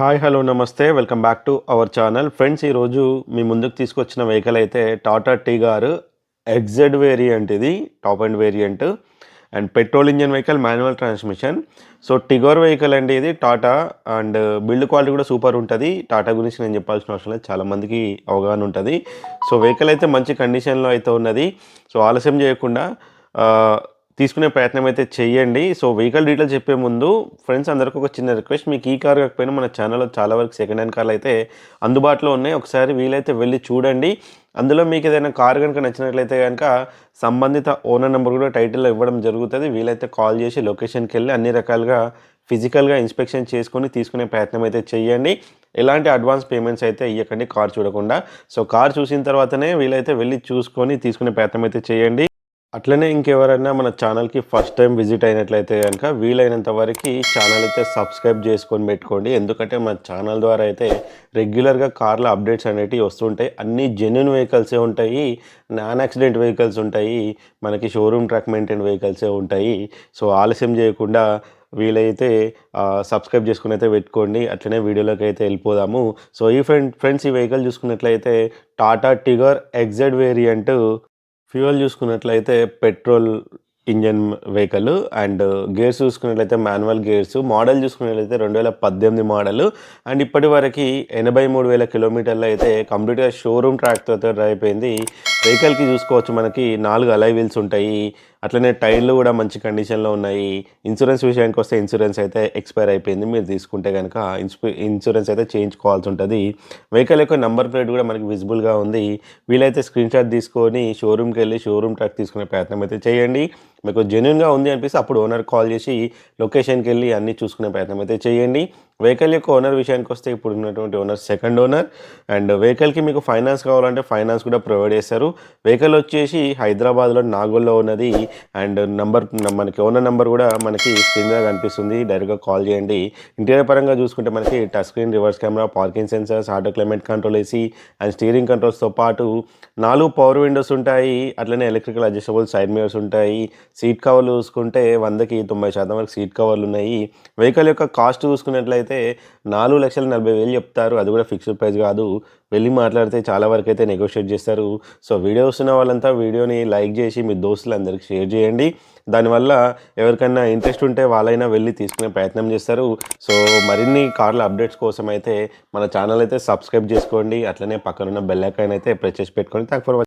Hi hello నమస్తే. Welcome back to our channel. Friends ఈరోజు మీ ముందుకు తీసుకొచ్చిన వెహికల్ అయితే టాటా టీగార్ ఎగ్జెడ్ వేరియంట్ ఇది top and variant. And petrol engine vehicle manual transmission. So Tigor vehicle అండి ఇది టాటా. అండ్ బిల్డ్ క్వాలిటీ కూడా సూపర్ ఉంటుంది. టాటా గురించి నేను చెప్పాల్సిన అవసరం లేదు. చాలామందికి అవగాహన ఉంటుంది. సో వెహికల్ అయితే మంచి కండిషన్లో అయితే ఉన్నది. సో ఆలస్యం చేయకుండా తీసుకునే ప్రయత్నం అయితే చేయండి సో వెహికల్ డీటెయిల్స్ చెప్పే ముందు ఫ్రెండ్స్ అందరికీ ఒక చిన్న రిక్వెస్ట్ మీకు ఈ కార్ కాకపోయినా మన ఛానల్లో చాలా వరకు సెకండ్ హ్యాండ్ కార్లు అయితే అందుబాటులో ఉన్నాయి. ఒకసారి వీలైతే వెళ్ళి చూడండి. అందులో మీకు ఏదైనా కార్ కనుక నచ్చినట్లయితే కనుక సంబంధిత ఓనర్ నెంబర్ కూడా టైటిల్లో ఇవ్వడం జరుగుతుంది. వీలైతే కాల్ చేసి లొకేషన్కి వెళ్ళి అన్ని రకాలుగా ఫిజికల్గా ఇన్స్పెక్షన్ చేసుకొని తీసుకునే ప్రయత్నం అయితే చేయండి ఎలాంటి అడ్వాన్స్ పేమెంట్స్ అయితే ఇవ్వకండి కార్ చూడకుండా. సో కార్ చూసిన తర్వాతనే వీలైతే వెళ్ళి చూసుకొని తీసుకునే ప్రయత్నం అయితే చేయండి అట్లనే ఇంకెవరైనా మన ఛానల్కి ఫస్ట్ టైం విజిట్ అయినట్లయితే కనుక వీలైనంత వరకు ఛానల్ అయితే సబ్స్క్రైబ్ చేసుకొని పెట్టుకోండి. ఎందుకంటే మన ఛానల్ ద్వారా అయితే రెగ్యులర్గా కార్ల అప్డేట్స్ అనేటివి వస్తుంటాయి. అన్ని జెన్యున్ వెహికల్సే ఉంటాయి. నాన్ యాక్సిడెంట్ వెహికల్స్ ఉంటాయి. మనకి షోరూమ్ ట్రక్ మెయింటైన్ వెహికల్సే ఉంటాయి. సో ఆలస్యం చేయకుండా వీలైతే సబ్స్క్రైబ్ చేసుకుని అయితే పెట్టుకోండి. అట్లనే వీడియోలోకి అయితే వెళ్ళిపోదాము. సో ఈ ఫ్రెండ్ ఫ్రెండ్స్ ఈ వెహికల్ చూసుకున్నట్లయితే Tata Tigor XZ variant fuel చూసుకున్నట్లయితే petrol engine vehicle and gears చూసుకున్నట్లయితే మాన్యువల్ గేర్స్. మోడల్ చూసుకున్నట్లయితే రెండు వేల పద్దెనిమిది మోడల్. అండ్ ఇప్పటి వరకు ఎనభై మూడు వేల కిలోమీటర్లు అయితే కంప్లీట్గా షోరూమ్ ట్రాక్తో డ్రైవ్ అయిపోయింది. వెహికల్కి చూసుకోవచ్చు మనకి నాలుగు అలై వీల్స్ ఉంటాయి. అట్లనే టైర్లు కూడా మంచి కండిషన్లో ఉన్నాయి. ఇన్సూరెన్స్ విషయానికి వస్తే ఇన్సూరెన్స్ అయితే ఎక్స్పైర్ అయిపోయింది. మీరు తీసుకుంటే కనుక ఇన్సూరెన్స్ అయితే చేయించుకోవాల్సి ఉంటుంది. వెహికల్ యొక్క నెంబర్ ప్లేట్ కూడా మనకి విజిబుల్గా ఉంది. వీలైతే స్క్రీన్ షాట్ తీసుకొని షోరూమ్కి వెళ్ళి షోరూమ్ ట్రాక్ తీసుకునే ప్రయత్నం అయితే చేయండి. మీకు జెన్యున్గా ఉంది అనిపిస్తే అప్పుడు ఓనర్ కాల్ చేసి లొకేషన్కి వెళ్ళి అన్నీ చూసుకునే ప్రయత్నం అయితే చేయండి. వెహికల్ యొక్క ఓనర్ విషయానికి వస్తే ఇప్పుడు ఉన్నటువంటి ఓనర్ సెకండ్ ఓనర్. అండ్ వెహికల్కి మీకు ఫైనాన్స్ కావాలంటే ఫైనాన్స్ కూడా ప్రొవైడ్ చేస్తారు. వెహికల్ వచ్చేసి హైదరాబాద్లో నాగోల్లో ఉన్నది. అండ్ నంబర్ మనకి ఓనర్ నెంబర్ కూడా మనకి స్క్రీన్ మీద కనిపిస్తుంది. డైరెక్ట్గా కాల్ చేయండి. ఇంటీరియర్ పరంగా చూసుకుంటే మనకి touch screen reverse camera parking sensors auto climate control AC and steering కంట్రోల్స్తో పాటు నాలుగు పవర్ విండోస్ ఉంటాయి. అట్లనే ఎలక్ట్రికల్ అడ్జస్టబుల్ సైడ్ మిరర్స్ ఉంటాయి. సీట్ కవర్లు చూసుకుంటే వందకి తొంభై శాతం వరకు సీట్ కవర్లు ఉన్నాయి. వెహికల్ యొక్క కాస్ట్ చూసుకున్నట్లయితే నాలుగు లక్షల నలభై వేలు చెప్తారు. అది కూడా ఫిక్స్డ్ ప్రైస్ కాదు. వెళ్ళి మాట్లాడితే చాలా వరకు అయితే నెగోషియేట్ చేస్తారు. సో వీడియో వస్తున్న వాళ్ళంతా వీడియోని లైక్ చేసి మీ దోస్తులందరికీ షేర్ చేయండి. దానివల్ల ఎవరికైనా ఇంట్రెస్ట్ ఉంటే వాళ్ళైనా వెళ్ళి తీసుకునే ప్రయత్నం చేస్తారు. సో మరిన్ని కార్ల అప్డేట్స్ కోసం అయితే మన ఛానల్ అయితే సబ్స్క్రైబ్ చేసుకోండి. అట్లనే పక్కనున్న బెల్ ఐకాన్ అయితే ప్రెస్ చేసి పెట్టుకోండి. Thank for